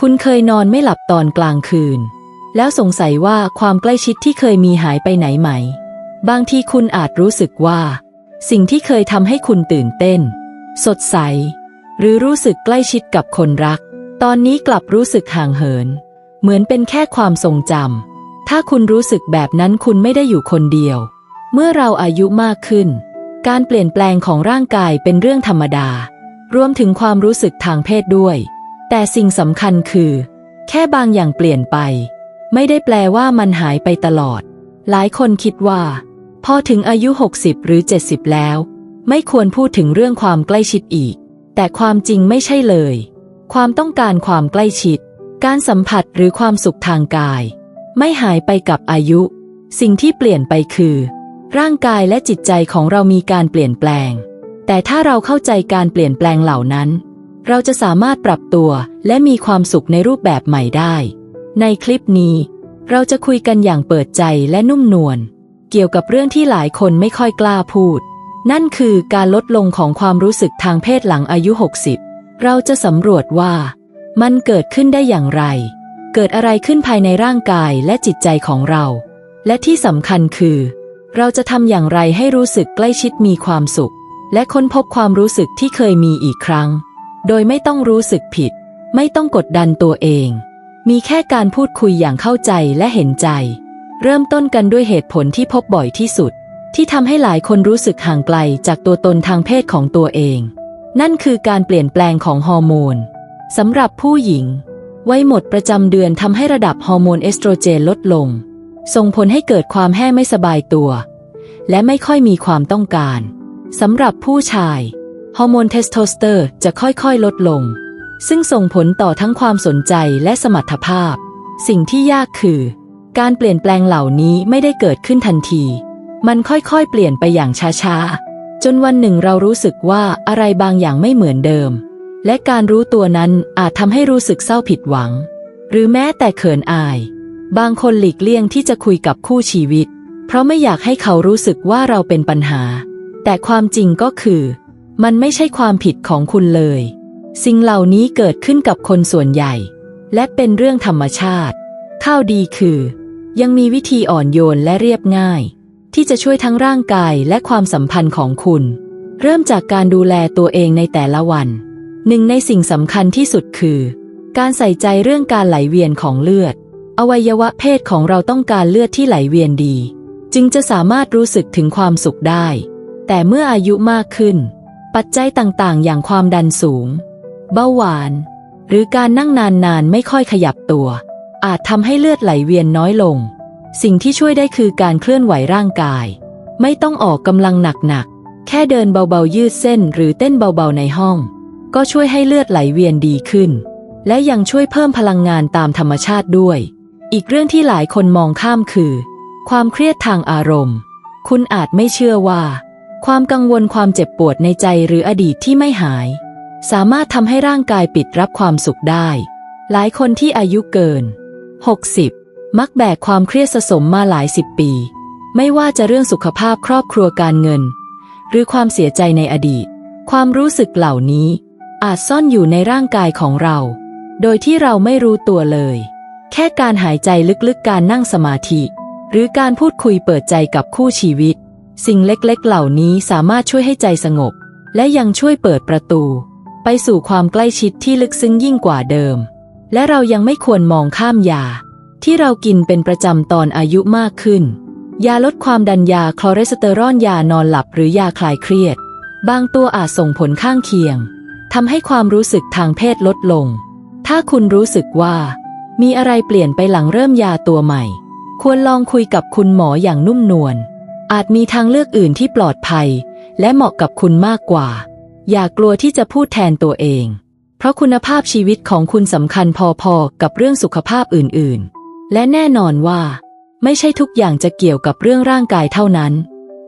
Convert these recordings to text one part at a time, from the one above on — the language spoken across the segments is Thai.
คุณเคยนอนไม่หลับตอนกลางคืน แล้วสงสัยว่าความใกล้ชิดที่เคยมีหายไปไหนไหม บางทีคุณอาจรู้สึกว่า สิ่งที่เคยทำให้คุณตื่นเต้น สดใส หรือรู้สึกใกล้ชิดกับคนรัก ตอนนี้กลับรู้สึกห่างเหิน เหมือนเป็นแค่ความทรงจำถ้าคุณรู้สึกแบบนั้นคุณไม่ได้อยู่คนเดียว เมื่อเราอายุมากขึ้น การเปลี่ยนแปลงของร่างกายเป็นเรื่องธรรมดารวมถึงความรู้สึกทางเพศด้วย แต่สิ่งสำคัญคือ แค่บางอย่างเปลี่ยนไป ไม่ได้แปลว่ามันหายไปตลอด หลายคนคิดว่า พอถึงอายุ 60 หรือ 70 แล้ว ไม่ควรพูดถึงเรื่องความใกล้ชิดอีก แต่ความจริงไม่ใช่เลย ความต้องการความใกล้ชิด การสัมผัสหรือความสุขทางกาย ไม่หายไปกับอายุ สิ่งที่เปลี่ยนไปคือ ร่างกายและจิตใจของเรามีการเปลี่ยนแปลง แต่ถ้าเราเข้าใจการเปลี่ยนแปลงเหล่านั้น เราจะสามารถปรับตัวและมีความสุขในรูปแบบใหม่ได้ ในคลิปนี้ เราจะคุยกันอย่างเปิดใจและนุ่มนวลเกี่ยวกับเรื่องที่หลายคนไม่ค่อยกล้าพูด นั่นคือการลดลงของความรู้สึกทางเพศหลังอายุ 60 เราจะสำรวจว่า มันเกิดขึ้นได้อย่างไร เกิดอะไรขึ้นภายในร่างกายและจิตใจของเรา และที่สำคัญคือ เราจะทำอย่างไรให้รู้สึกใกล้ชิดมีความสุข และค้นพบความรู้สึกที่เคยมีอีกครั้ง โดยไม่ต้องรู้สึกผิด ไม่ต้องกดดันตัวเอง มีแค่การพูดคุยอย่างเข้าใจและเห็นใจ เริ่มต้นกันด้วยเหตุผลที่พบบ่อยที่สุด ที่ทำให้หลายคนรู้สึกห่างไกลจากตัวตนทางเพศของตัวเอง นั่นคือการเปลี่ยนแปลงของฮอร์โมนสำหรับผู้หญิงวัยหมดประจำเดือนทำให้ระดับฮอร์โมนเอสโตรเจนลดลง ส่งผลให้เกิดความแห้ไม่สบายตัว และไม่ค่อยมีความต้องการสำหรับผู้ชาย ฮอร์โมนเทสโทสเตอร์จะค่อยๆ ลดลง ซึ่งส่งผลต่อทั้งความสนใจและสมรรถภาพ สิ่งที่ยากคือ การเปลี่ยนแปลงเหล่านี้ไม่ได้เกิดขึ้นทันที มันค่อยๆ เปลี่ยนไปอย่างช้าๆ จนวันหนึ่งเรารู้สึกว่าอะไรบางอย่างไม่เหมือนเดิม และการรู้ตัวนั้นอาจทำให้รู้สึกเศร้าผิดหวัง หรือแม้แต่เขินอาย บางคนหลีกเลี่ยงที่จะคุยกับคู่ชีวิต เพราะไม่อยากให้เขารู้สึกว่าเราเป็นปัญหา แต่ความจริงก็คือ มันไม่ใช่ความผิดของคุณเลย สิ่งเหล่านี้เกิดขึ้นกับคนส่วนใหญ่ และเป็นเรื่องธรรมชาติ ข้าวดีคือ ยังมีวิธีอ่อนโยนและเรียบง่าย ที่จะช่วยทั้งร่างกายและความสัมพันธ์ของคุณ เริ่มจากการดูแลตัวเองในแต่ละวัน หนึ่งในสิ่งสำคัญที่สุดคือ การใส่ใจเรื่องการไหลเวียนของเลือด อวัยวะเพศของเราต้องการเลือดที่ไหลเวียนดี จึงจะสามารถรู้สึกถึงความสุขได้ แต่เมื่ออายุมากขึ้น ปัจจัยต่างๆ อย่างความดันสูง เบาหวาน หรือการนั่งนานๆ ไม่ค่อยขยับตัว อาจทำให้เลือดไหลเวียนน้อยลง สิ่งที่ช่วยได้คือการเคลื่อนไหวร่างกาย ไม่ต้องออกกำลังหนักๆ แค่เดินเบาๆยืดเส้นหรือเต้นเบาๆในห้อง ก็ช่วยให้เลือดไหลเวียนดีขึ้น และยังช่วยเพิ่มพลังงานตามธรรมชาติด้วย อีกเรื่องที่หลายคนมองข้ามคือ ความเครียดทางอารมณ์ คุณอาจไม่เชื่อว่า ความกังวลความเจ็บปวดในใจหรืออดีตที่ไม่หาย สามารถทำให้ร่างกายปิดรับความสุขได้ หลายคนที่อายุเกิน 60 มักแบกความเครียดสะสมมาหลายสิบปี ไม่ว่าจะเรื่องสุขภาพครอบครัวการเงิน หรือความเสียใจในอดีต ความรู้สึกเหล่านี้ อาจซ่อนอยู่ในร่างกายของเรา โดยที่เราไม่รู้ตัวเลย แค่การหายใจลึกๆการนั่งสมาธิ หรือการพูดคุยเปิดใจกับคู่ชีวิต สิ่งเล็กๆ เหล่านี้สามารถช่วยให้ใจสงบ และยังช่วยเปิดประตู ไปสู่ความใกล้ชิดที่ลึกซึ้งยิ่งกว่าเดิม และเรายังไม่ควรมองข้ามยา ที่เรากินเป็นประจำตอนอายุมากขึ้น ยาลดความดันยาคอเรสเตอรอลยานอนหลับหรือยาคลายเครียด บางตัวอาจส่งผลข้างเคียงทำให้ความรู้สึกทางเพศลดลง ถ้าคุณรู้สึกว่า มีอะไรเปลี่ยนไปหลังเริ่มยาตัวใหม่ ควรลองคุยกับคุณหมออย่างนุ่มนวล อาจมีทางเลือกอื่นที่ปลอดภัย และเหมาะกับคุณมากกว่า อย่ากลัวที่จะพูดแทนตัวเอง เพราะคุณภาพชีวิตของคุณสำคัญพอๆ กับเรื่องสุขภาพอื่นๆ และแน่นอนว่า ไม่ใช่ทุกอย่างจะเกี่ยวกับเรื่องร่างกายเท่านั้น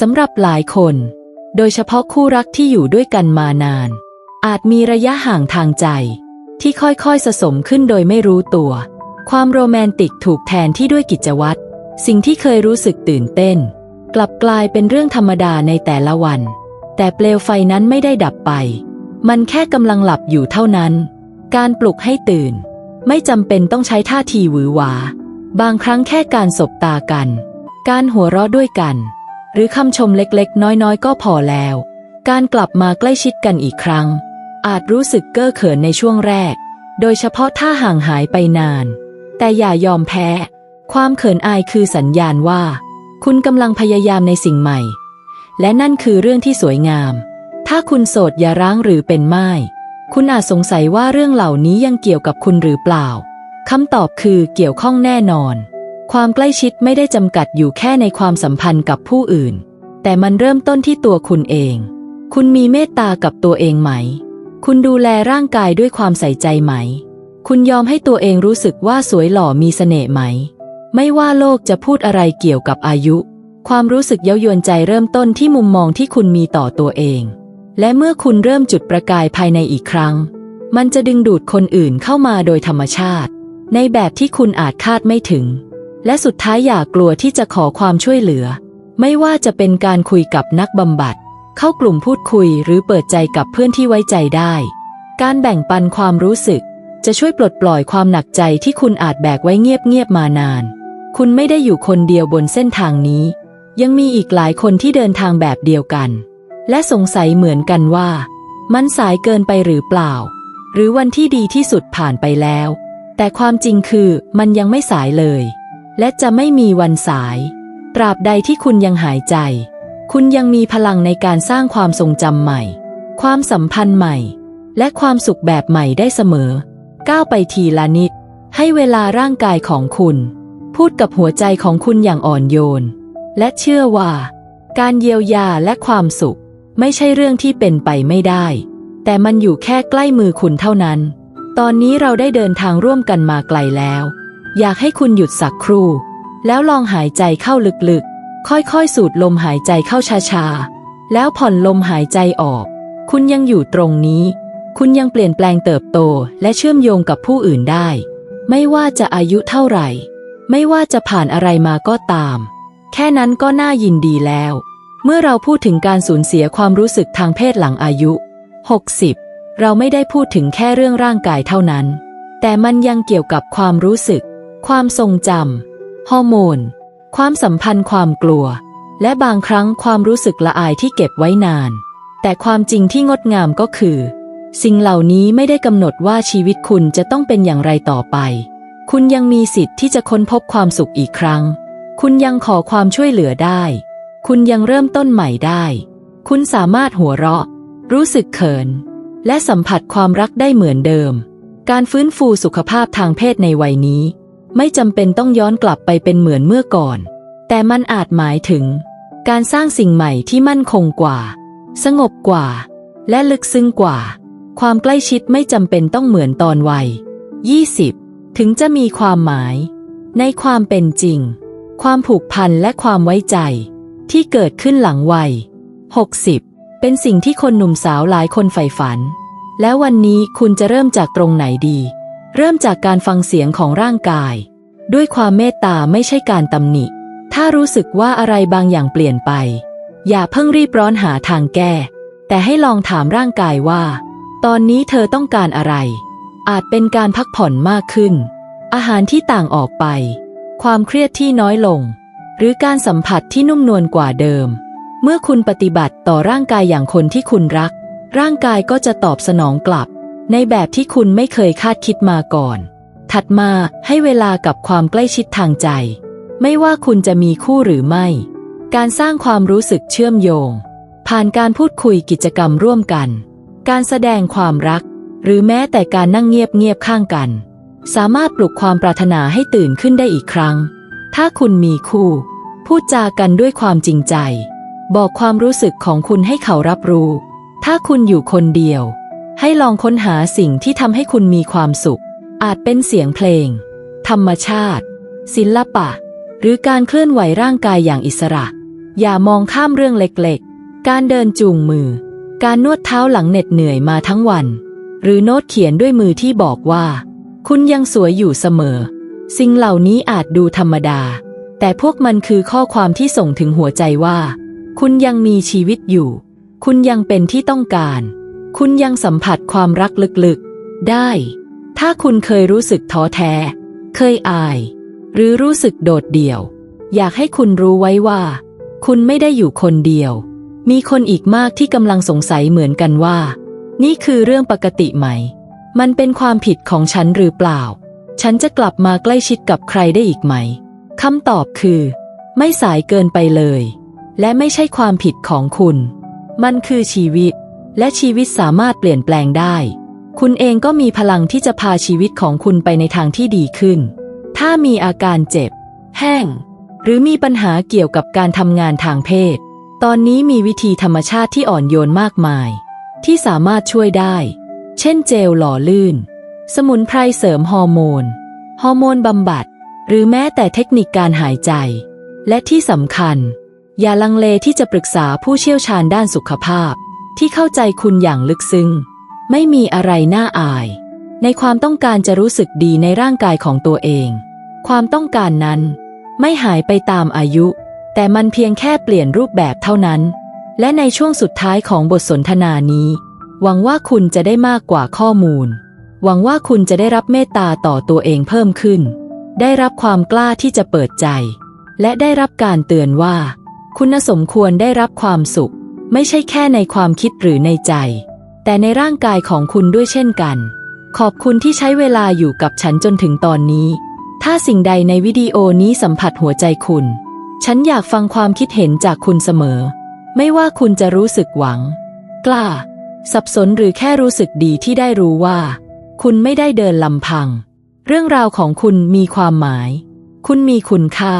สำหรับหลายคน โดยเฉพาะคู่รักที่อยู่ด้วยกันมานาน อาจมีระยะห่างทางใจ ที่ค่อยๆสะสมขึ้นโดยไม่รู้ตัว ความโรแมนติกถูกแทนที่ด้วยกิจวัตรสิ่งที่เคยรู้สึกตื่นเต้น กลับกลายเป็นเรื่องธรรมดาในแต่ละวัน แต่เปลวไฟนั้นไม่ได้ดับไป มันแค่กำลังหลับอยู่เท่านั้น การปลุกให้ตื่น ไม่จำเป็นต้องใช้ท่าทีหวือหวา บางครั้งแค่การสบตากัน การหัวเราะด้วยกัน หรือคำชมเล็กๆ น้อยๆ ก็พอแล้ว การกลับมาใกล้ชิดกันอีกครั้ง อาจรู้สึกเก้อเขินในช่วงแรก โดยเฉพาะถ้าห่างหายไปนาน แต่อย่ายอมแพ้ ความเขินอายคือสัญญาณว่า คุณกำลังพยายามในสิ่งใหม่ และนั่นคือเรื่องที่สวยงาม ถ้าคุณโสดอย่าร้างหรือเป็นไม้คุณอาจสงสัยว่าเรื่องเหล่านี้ยังเกี่ยวกับคุณหรือเปล่าคำตอบคือเกี่ยวข้องแน่นอน ความใกล้ชิดไม่ได้จำกัดอยู่แค่ในความสัมพันธ์กับผู้อื่น แต่มันเริ่มต้นที่ตัวคุณเอง คุณมีเมตตากับตัวเองไหม คุณดูแลร่างกายด้วยความใส่ใจไหม คุณยอมให้ตัวเองรู้สึกว่าสวยหล่อมีเสน่ห์ไหม ไม่ว่าโลกจะพูดอะไรเกี่ยวกับอายุ ความรู้สึกเย้ายวนใจเริ่มต้นที่มุมมองที่คุณมีต่อตัวเอง และเมื่อคุณเริ่มจุดประกายภายในอีกครั้ง มันจะดึงดูดคนอื่นเข้ามาโดยธรรมชาติ ในแบบที่คุณอาจคาดไม่ถึง และสุดท้ายอย่ากลัวที่จะขอความช่วยเหลือ ไม่ว่าจะเป็นการคุยกับนักบำบัด เข้ากลุ่มพูดคุยหรือเปิดใจกับเพื่อนที่ไว้ใจได้ การแบ่งปันความรู้สึก จะช่วยปลดปล่อยความหนักใจที่คุณอาจแบกไว้เงียบๆมานาน คุณไม่ได้อยู่คนเดียวบนเส้นทางนี้ ยังมีอีกหลายคนที่เดินทางแบบเดียวกัน และสงสัยเหมือนกันว่า มันสายเกินไปหรือเปล่า หรือวันที่ดีที่สุดผ่านไปแล้ว แต่ความจริงคือมันยังไม่สายเลย และจะไม่มีวันสาย ตราบใดที่คุณยังหายใจ คุณยังมีพลังในการสร้างความทรงจำใหม่ ความสัมพันธ์ใหม่ และความสุขแบบใหม่ได้เสมอ ก้าวไปทีละนิด ให้เวลาร่างกายของคุณ พูดกับหัวใจของคุณอย่างอ่อนโยน และเชื่อว่า การเยียวยาและความสุข ไม่ใช่เรื่องที่เป็นไปไม่ได้ แต่มันอยู่แค่ใกล้มือคุณเท่านั้น ตอนนี้เราได้เดินทางร่วมกันมาไกลแล้ว อยากให้คุณหยุดสักครู่ แล้วลองหายใจเข้าลึกๆ ค่อยๆ สูดลมหายใจเข้าช้าๆ แล้วผ่อนลมหายใจออก คุณยังอยู่ตรงนี้ คุณยังเปลี่ยนแปลงเติบโตและเชื่อมโยงกับผู้อื่นได้ ไม่ว่าจะอายุเท่าไหร่ ไม่ว่าจะผ่านอะไรมาก็ตาม แค่นั้นก็น่ายินดีแล้ว เมื่อเราพูดถึงการสูญเสียความรู้สึกทางเพศหลังอายุ 60 เราไม่ได้พูดถึงแค่เรื่องร่างกายเท่านั้น แต่มันยังเกี่ยวกับความรู้สึก ความทรงจำฮอร์โมน ความสัมพันธ์ความกลัว และบางครั้งความรู้สึกละอายที่เก็บไว้นาน แต่ความจริงที่งดงามก็คือ สิ่งเหล่านี้ไม่ได้กำหนดว่าชีวิตคุณจะต้องเป็นอย่างไรต่อไป คุณยังมีสิทธิ์ที่จะค้นพบความสุขอีกครั้ง คุณยังขอความช่วยเหลือได้ คุณยังเริ่มต้นใหม่ได้ คุณสามารถหัวเราะ รู้สึกเขิน และสัมผัสความรักได้เหมือนเดิม การฟื้นฟูสุขภาพทางเพศในวัยนี้ ไม่จำเป็นต้องย้อนกลับไปเป็นเหมือนเมื่อก่อน แต่มันอาจหมายถึง การสร้างสิ่งใหม่ที่มั่นคงกว่า สงบกว่า และลึกซึ้งกว่า ความใกล้ชิดไม่จำเป็นต้องเหมือนตอนวัย 20 ถึงจะมีความหมาย ในความเป็นจริง ความผูกพันและความไว้ใจ ที่เกิดขึ้นหลังวัย 60 เป็นสิ่งที่คนหนุ่มสาวหลายคนใฝ่ฝัน แล้ววันนี้คุณจะเริ่มจากตรงไหนดี เริ่มจากการฟังเสียงของร่างกาย ด้วยความเมตตาไม่ใช่การตำหนิ ถ้ารู้สึกว่าอะไรบางอย่างเปลี่ยนไป อย่าเพิ่งรีบร้อนหาทางแก้ แต่ให้ลองถามร่างกายว่า ตอนนี้เธอต้องการอะไร อาจเป็นการพักผ่อนมากขึ้น อาหารที่ต่างออกไป ความเครียดที่น้อยลง หรือการสัมผัสที่นุ่มนวลกว่าเดิม เมื่อคุณปฏิบัติต่อร่างกายอย่างคนที่คุณรัก ร่างกายก็จะตอบสนองกลับ ในแบบที่คุณไม่เคยคาดคิดมาก่อน ถัดมาให้เวลากับความใกล้ชิดทางใจ ไม่ว่าคุณจะมีคู่หรือไม่ การสร้างความรู้สึกเชื่อมโยง ผ่านการพูดคุยกิจกรรมร่วมกัน การแสดงความรัก หรือแม้แต่การนั่งเงียบๆข้างกัน สามารถปลุกความปรารถนาให้ตื่นขึ้นได้อีกครั้ง ถ้าคุณมีคู่ พูดจากันด้วยความจริงใจ บอกความรู้สึกของคุณให้เขารับรู้ ถ้าคุณอยู่คนเดียว ให้ลองค้นหาสิ่งที่ทำให้คุณมีความสุข อาจเป็นเสียงเพลง ธรรมชาติ ศิลปะ หรือการเคลื่อนไหวร่างกายอย่างอิสระ อย่ามองข้ามเรื่องเล็กๆ การเดินจูงมือ การนวดเท้าหลังเหน็ดเหนื่อยมาทั้งวัน หรือโน้ตเขียนด้วยมือที่บอกว่า คุณยังสวยอยู่เสมอ สิ่งเหล่านี้อาจดูธรรมดา แต่พวกมันคือข้อความที่ส่งถึงหัวใจว่า คุณยังมีชีวิตอยู่ คุณยังเป็นที่ต้องการ คุณยังสัมผัสความรักลึกๆ ได้ ถ้าคุณเคยรู้สึกท้อแท้ เคยอาย หรือรู้สึกโดดเดี่ยว อยากให้คุณรู้ไว้ว่า คุณไม่ได้อยู่คนเดียว มีคนอีกมากที่กำลังสงสัยเหมือนกันว่า นี่คือเรื่องปกติไหม มันเป็นความผิดของฉันหรือเปล่า ฉันจะกลับมาใกล้ชิดกับใครได้อีกไหม คำตอบคือ ไม่สายเกินไปเลย และไม่ใช่ความผิดของคุณ มันคือชีวิต และชีวิตสามารถเปลี่ยนแปลงได้ คุณเองก็มีพลังที่จะพาชีวิตของคุณไปในทางที่ดีขึ้น ถ้ามีอาการเจ็บ แห้ง หรือมีปัญหาเกี่ยวกับการทำงานทางเพศ ตอนนี้มีวิธีธรรมชาติที่อ่อนโยนมากมาย ที่สามารถช่วยได้ เช่นเจลหล่อลื่น สมุนไพรเสริมฮอร์โมน ฮอร์โมนบำบัด หรือแม้แต่เทคนิคการหายใจ และที่สำคัญ อย่าลังเลที่จะปรึกษาผู้เชี่ยวชาญด้านสุขภาพ ที่เข้าใจคุณอย่างลึกซึ้ง ไม่มีอะไรน่าอาย ในความต้องการจะรู้สึกดีในร่างกายของตัวเอง ความต้องการนั้น ไม่หายไปตามอายุ แต่มันเพียงแค่เปลี่ยนรูปแบบเท่านั้น และในช่วงสุดท้ายของบทสนทนานี้ หวังว่าคุณจะได้มากกว่าข้อมูล หวังว่าคุณจะได้รับเมตตาต่อตัวเองเพิ่มขึ้น ได้รับความกล้าที่จะเปิดใจ และได้รับการเตือนว่า คุณสมควรได้รับความสุข ไม่ใช่แค่ในความคิดหรือในใจ แต่ในร่างกายของคุณด้วยเช่นกัน ขอบคุณที่ใช้เวลาอยู่กับฉันจนถึงตอนนี้ ถ้าสิ่งใดในวิดีโอนี้สัมผัสหัวใจคุณ ฉันอยากฟังความคิดเห็นจากคุณเสมอ ไม่ว่าคุณจะรู้สึกหวัง กล้า สับสนหรือแค่รู้สึกดีที่ได้รู้ว่า คุณไม่ได้เดินลำพัง เรื่องราวของคุณมีความหมาย คุณมีคุณค่า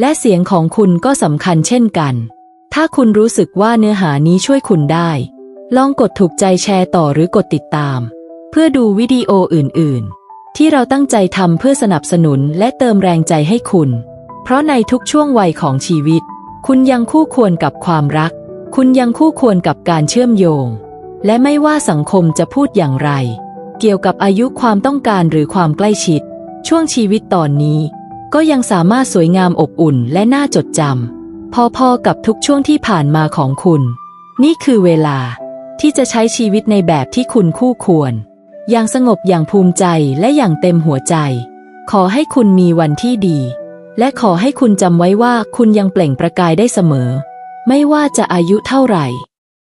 และเสียงของคุณก็สำคัญเช่นกัน ถ้าคุณรู้สึกว่าเนื้อหานี้ช่วยคุณได้ ลองกดถูกใจแชร์ต่อหรือกดติดตาม เพื่อดูวิดีโออื่น ๆ ที่เราตั้งใจทำเพื่อสนับสนุนและเติมแรงใจให้คุณ เพราะในทุกช่วงวัยของชีวิต คุณยังคู่ควรกับความรัก คุณยังคู่ควรกับการเชื่อมโยง และไม่ว่าสังคมจะพูดอย่างไร เกี่ยวกับอายุความต้องการหรือความใกล้ชิด ช่วงชีวิตตอนนี้ ก็ยังสามารถสวยงามอบอุ่นและน่าจดจำพอๆกับทุกช่วงที่ผ่านมาของคุณ นี่คือเวลาที่จะใช้ชีวิตในแบบที่คุณคู่ควร อย่างสงบอย่างภูมิใจและอย่างเต็มหัวใจ ขอให้คุณมีวันที่ดี และขอให้คุณจำไว้ว่าคุณยังเปล่งประกายได้เสมอ ไม่ว่าจะอายุเท่าไหร่